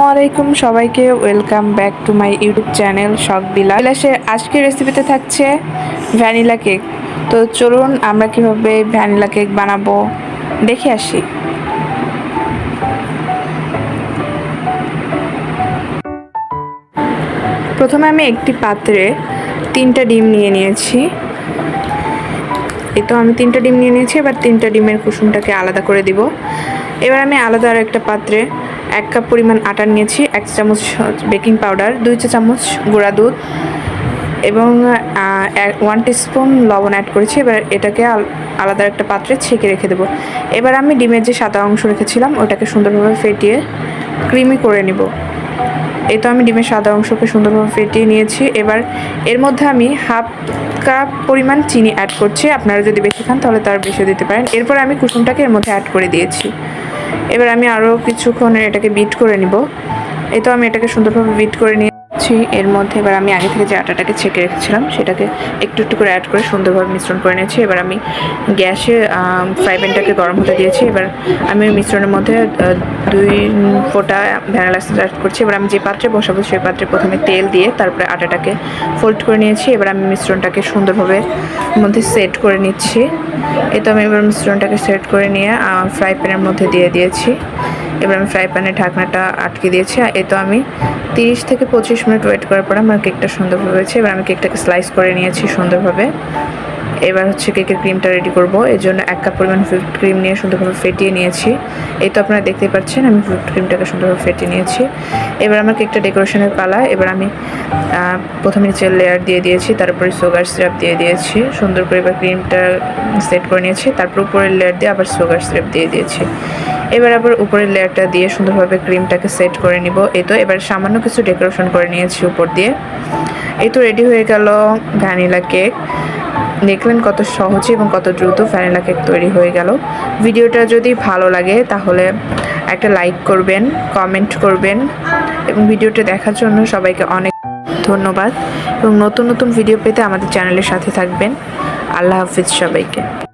আসসালামু আলাইকুম। সবাইকে welcome back to my YouTube channel শখ বিলা বিলাসের আজকের রেসিপিতে থাকছে ভ্যানিলা কেক। তো চলুন আমরা কীভাবে ভ্যানিলা কেক বানাবো দেখে আসি। প্রথমে আমি একটি পাত্রে তিনটা ডিম নিয়ে নিয়েছি। এই তো আমি তিনটা ডিম নিয়ে নিয়েছি, এবার তিনটা ডিমের কুসুমটাকে আলাদা করে দিব। এবার আমি আলাদা আর একটা পাত্রে এক কাপ পরিমাণ আটা নিয়েছি, এক চামচ বেকিং পাউডার, দুই চা চামচ গুঁড়া দুধ এবং ওয়ান স্পুন লবণ অ্যাড করেছি। এবার এটাকে আল- আলাদা একটা পাত্রে ছেঁকে রেখে দেবো। এবার আমি ডিমের যে সাদা অংশ রেখেছিলাম, ওটাকে সুন্দরভাবে ফেটিয়ে ক্রিমি করে নিব। এই তো আমি ডিমের সাদা অংশকে সুন্দরভাবে ফেটিয়ে নিয়েছি। এবার এর মধ্যে আমি হাফ কাপ পরিমাণ চিনি অ্যাড করছি। আপনারা যদি বেশি খান, তাহলে তার বেশি দিতে পারেন। এরপর আমি কুসুমটাকে এর মধ্যে অ্যাড করে দিয়েছি। এবার আমি আরও কিছুক্ষণ এটাকে বিট করে নিব। এই তো আমি এটাকে সুন্দরভাবে বিট করে নিয়েছি এর মধ্যে এবার আমি আগে থেকে যে আটাটাকে ছেঁকে রেখেছিলাম, সেটাকে একটু একটু করে অ্যাড করে সুন্দরভাবে মিশ্রণ করে নিয়েছি। এবার আমি গ্যাসে ফ্রাই প্যানটাকে গরম হতে দিয়েছি। এবার আমি ওই মিশ্রণের মধ্যে দুই ফোঁটা ভ্যানিলা অ্যাড করছি। এবার আমি যে পাত্রে বসাবো, সেই পাত্রে প্রথমে তেল দিয়ে তারপরে আটাটাকে ফোল্ড করে নিয়েছি। এবার আমি মিশ্রণটাকে সুন্দরভাবে মধ্যে সেট করে নিচ্ছি। এই তো আমি এবার মিশ্রণটাকে সেট করে নিয়ে ফ্রাই প্যানের মধ্যে দিয়ে দিয়েছি। এবার আমি ফ্রাই প্যানের ঢাকনাটা আটকে দিয়েছি। এই তো আমি তিরিশ থেকে পঁচিশ মিনিট ওয়েট করার পরে আমার কেকটা সুন্দরভাবে হয়েছে। এবার আমি কেকটাকে স্লাইস করে নিয়েছি সুন্দরভাবে। এবার হচ্ছে কেকের ক্রিমটা রেডি করব। এর জন্য এক কাপ পরিমাণ হুইপ ক্রিম নিয়ে সুন্দরভাবে ফেটিয়ে নিয়েছি। এই তো আপনারা দেখতেই পাচ্ছেন, আমি হুইপ ক্রিমটাকে সুন্দরভাবে ফেটিয়ে নিয়েছি। এবার আমার কেকটা ডেকোরেশনের পালা। এবার আমি প্রথমে নিচের লেয়ার দিয়ে দিয়েছি, তারপরে সুগার সিরাপ দিয়ে দিয়েছি। সুন্দর করে এবার ক্রিমটা সেট করে নিয়েছি, তারপর উপরের লেয়ার দিয়ে আবার সুগার সিরাপ দিয়ে দিয়েছি। এবার আবার উপরের লেয়ারটা দিয়ে সুন্দরভাবে ক্রিমটাকে সেট করে নিব। এই তো, এবার সামান্য কিছু ডেকোরেশন করে নিয়েছি উপর দিয়ে। এই তো রেডি হয়ে গেল ভ্যানিলা কেক দেখলেন কত সহজে এবং কত দ্রুত ভ্যানিলা কেক তৈরি হয়ে গেল। ভিডিওটা যদি ভালো লাগে, তাহলে একটা লাইক করবেন, কমেন্ট করবেন এবং ভিডিওটা দেখার জন্য সবাইকে অনেক ধন্যবাদ। এবং নতুন নতুন ভিডিও পেতে আমাদের চ্যানেলের সাথে থাকবেন। আল্লাহ হাফিজ সবাইকে।